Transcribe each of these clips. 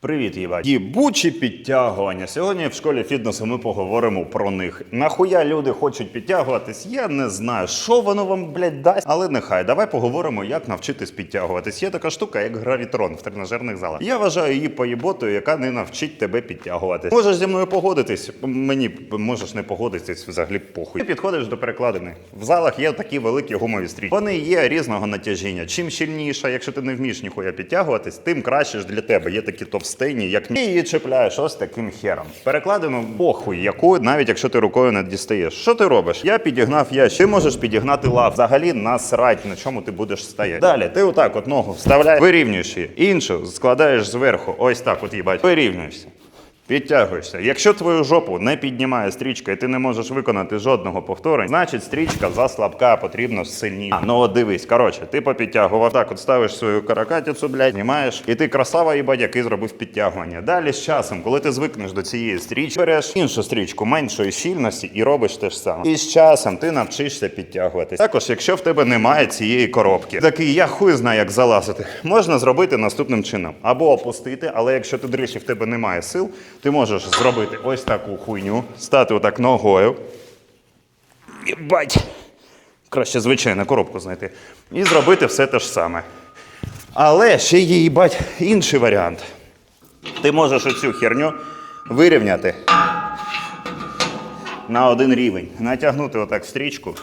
Привіт, їбать. Їбучі підтягування. Сьогодні в школі фітнесу ми поговоримо про них. Нахуя люди хочуть підтягуватись, я не знаю, що воно вам, блядь, дасть. Але нехай, давай поговоримо, як навчитись підтягуватись. Є така штука, як гравітрон в тренажерних залах. Я вважаю її поєботою, яка не навчить тебе підтягуватись. Можеш зі мною погодитись, мені можеш не погодитись, взагалі похуй. Ти підходиш до перекладини. В залах є такі великі гумові стрічки. Вони є різного натяжіння. Чим щільніша, якщо ти не вмієш ніхуя підтягуватись, тим краще ж для тебе. Є такі товстині, як ні. Її чіпляєш ось таким хером. Перекладено похуй, яку, навіть якщо ти рукою не дістаєш. Що ти робиш? Я підігнав ящик. Ти можеш підігнати лав. Взагалі насрать, на чому ти будеш стояти. Далі ти отак от ногу вставляєш, вирівнюєш її. Іншу складаєш зверху. Ось так, от їбать. Вирівнюєшся. Підтягуєшся. Якщо твою жопу не піднімає стрічка, і ти не можеш виконати жодного повторення, значить стрічка заслабка, потрібно сильніше. А, ну от дивись, коротше, ти попідтягував. Так, от ставиш свою каракатицю, блядь, знімаєш, і ти красава, їбать, який зробив підтягування. Далі з часом, коли ти звикнеш до цієї стрічки, береш іншу стрічку меншої щільності і робиш те ж саме. І з часом ти навчишся підтягуватись. Також, якщо в тебе немає цієї коробки, такий я хуй знаю, як залазити, можна зробити наступним чином: або опустити, але якщо ти дрищі в тебе немає сил, ти можеш зробити ось таку хуйню, стати отак ногою. Єбать! Краще звичайну коробку знайти. І зробити все те ж саме. Але ще є, їбать, інший варіант. Ти можеш оцю херню вирівняти на один рівень, натягнути отак стрічку.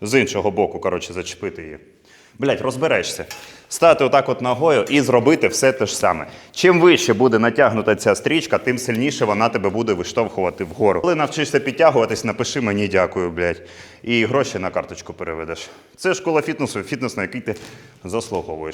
З іншого боку, коротше, зачепити її. Блять, розберешся. Стати отак от ногою і зробити все те ж саме. Чим вище буде натягнута ця стрічка, тим сильніше вона тебе буде виштовхувати вгору. Коли навчишся підтягуватись, напиши мені дякую, блять. І гроші на карточку переведеш. Це школа фітнесу, фітнес, на який ти заслуговуєш.